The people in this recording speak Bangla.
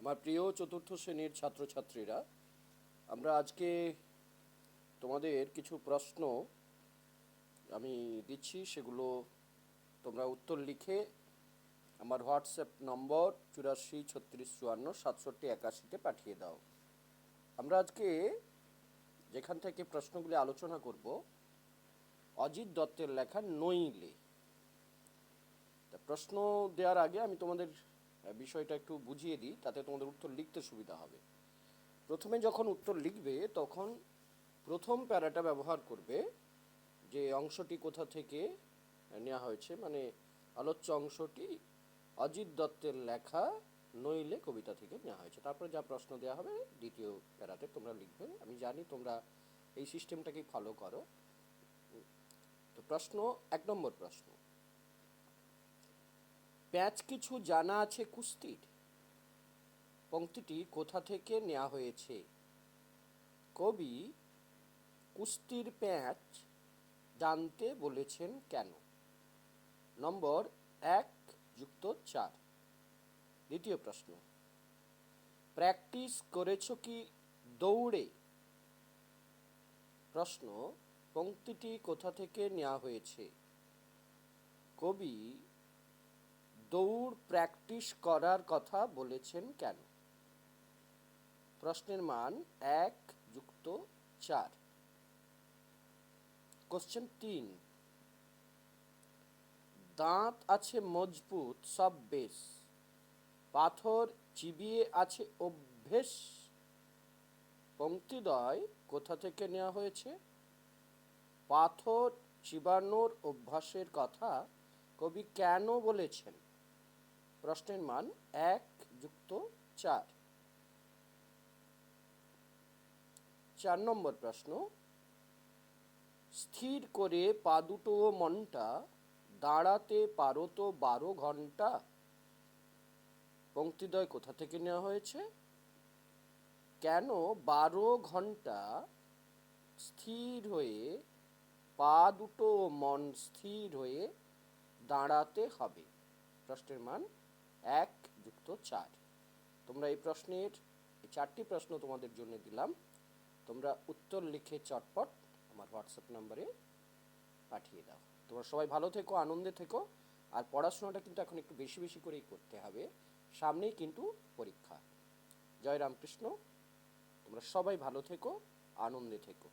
আমার প্রিয় চতুর্থ শ্রেণির ছাত্রছাত্রীরা, আমরা আজকে তোমাদের কিছু প্রশ্ন আমি দিচ্ছি, সেগুলো তোমরা উত্তর লিখে আমার হোয়াটসঅ্যাপ নম্বর চুরাশি ছত্রিশ চুয়ান্ন সাতষট্টি একাশিতে পাঠিয়ে দাও। আমরা আজকে যেখান থেকে প্রশ্নগুলি আলোচনা করব, অজিত দত্তের লেখা নইলে। তা প্রশ্ন দেওয়ার আগে আমি তোমাদের বিষয়টা একটু বুঝিয়ে দিই, তাতে তোমাদের উত্তর লিখতে সুবিধা হবে। প্রথমে যখন উত্তর লিখবে, তখন প্রথম প্যারাটা ব্যবহার করবে যে অংশটি কোথা থেকে নেওয়া হয়েছে মানে আলোচ্য অংশটি অজিত দত্তের লেখা নইলে কবিতা থেকে নেওয়া হয়েছে। তারপরে যা প্রশ্ন দেওয়া হবে, দ্বিতীয় প্যারাতে তোমরা লিখবে। আমি জানি তোমরা এই সিস্টেমটাকেই ফলো করো। তো প্রশ্ন, এক নম্বর প্রশ্ন। প্যাচ কিছু জানা আছে কুস্তির? পংক্তিটি কোথা থেকে নেওয়া হয়েছে? কবি কুস্তির প্যাচ জানতে বলেছেন কেন? নম্বর এক যুক্ত চার। দ্বিতীয় প্রশ্ন, প্র্যাকটিস করেছ কি দৌড়ে? প্রশ্ন, পংক্তিটি কোথা থেকে নেওয়া হয়েছে? কবি দৌড় প্র্যাকটিস করার কথা বলেছেন কেন? প্রশ্নের মান এক যুক্ত চার। কোশ্চেন তিন। দাঁত আছে মজবুত, সব বেশ। পাথর চিবিয়ে আছে অভ্যেস। পঙ্ক্তিদয় কোথা থেকে নেওয়া হয়েছে? পাথর চিবানোর অভ্যাসের কথা কবি কেন বলেছেন? প্রশ্নের মান এক যুক্ত চার। চার নম্বর প্রশ্ন, স্থির করে পা দুটো মনটা দাঁড়াতে পারো তো বারো ঘণ্টা? পঙ্ক্তিদয় কোথা থেকে নেওয়া হয়েছে? কেন বারো ঘণ্টা স্থির হয়ে পা দুটো মন স্থির হয়ে দাঁড়াতে হবে? প্রশ্নের মান এক যুক্ত চার। তোমরা এই প্রশ্নের, এই চারটি প্রশ্ন তোমাদের জন্য দিলাম। তোমরা উত্তর লিখে চটপট আমার হোয়াটসঅ্যাপ নম্বরে পাঠিয়ে দাও। তোমরা সবাই ভালো থেকো, আনন্দে থেকো। আর পড়াশোনাটা কিন্তু এখন একটু বেশি বেশি করেই করতে হবে। সামনেই কিন্তু পরীক্ষা। জয় রামকৃষ্ণ। তোমরা সবাই ভালো থেকো, আনন্দে থেকো।